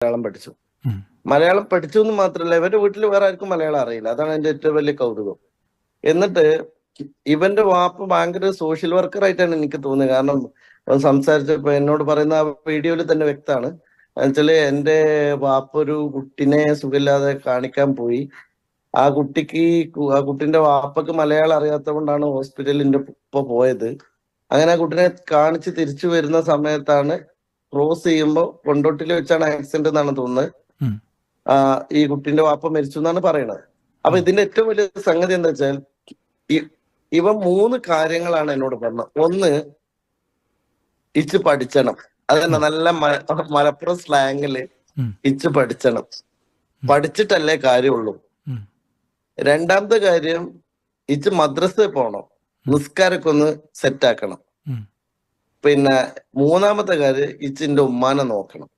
മലയാളം പഠിച്ചു. മലയാളം പഠിച്ചു എന്ന് മാത്രമല്ല ഇവന്റെ വീട്ടിൽ വേറെ ആർക്കും മലയാളം അറിയില്ല. അതാണ് എന്റെ ഏറ്റവും വലിയ കൗതുകം. എന്നിട്ട് ഇവന്റെ വാപ്പ് ഭയങ്കര സോഷ്യൽ വർക്കർ ആയിട്ടാണ് എനിക്ക് തോന്നുന്നത് കാരണം അവൻ സംസാരിച്ചപ്പോ എന്നോട് പറയുന്ന ആ വീഡിയോയിൽ തന്നെ വ്യക്തമാണ്. എന്നുവെച്ചാൽ എന്റെ വാപ്പ ഒരു കുട്ടിനെ സുഖമില്ലാതെ കാണിക്കാൻ പോയി. ആ കുട്ടിക്ക് ആ കുട്ടിന്റെ വാപ്പക്ക് മലയാളം അറിയാത്തതുകൊണ്ടാണ് ഹോസ്പിറ്റലിന്റെ ഇപ്പൊ പോയത്. അങ്ങനെ ആ കുട്ടിനെ കാണിച്ച് തിരിച്ചു വരുന്ന സമയത്താണ് ക്രോസ് ചെയ്യുമ്പോൾ കൊണ്ടോട്ടിൽ വെച്ചാണ് ആക്സിഡന്റ് എന്നാണ് തോന്നുന്നത്. ആ ഈ കുട്ടിന്റെ വാപ്പ മരിച്ചു എന്നാണ് പറയുന്നത് അപ്പൊ ഇതിന്റെ ഏറ്റവും വലിയ സംഗതി എന്താ വെച്ചാൽ ഇവ മൂന്ന് കാര്യങ്ങളാണ് എന്നോട് പറഞ്ഞത്. ഒന്ന് ഇച്ച് പഠിച്ചണം. അതന്നെ നല്ല മലപ്പുറം സ്ലാങ്ങിൽ ഇച്ച് പഠിച്ചണം. പഠിച്ചിട്ടല്ലേ കാര്യമുള്ളൂ. രണ്ടാമത്തെ കാര്യം ഇച്ച് മദ്രസയിൽ പോണം. നിസ്കാരൊക്കെ ഒന്ന് സെറ്റ് ആക്കണം. ഉം. പിന്നെ മൂന്നാമത്തെ കാര്യം ഇച്ചിന്റെ ഉമ്മാനെ നോക്കണം.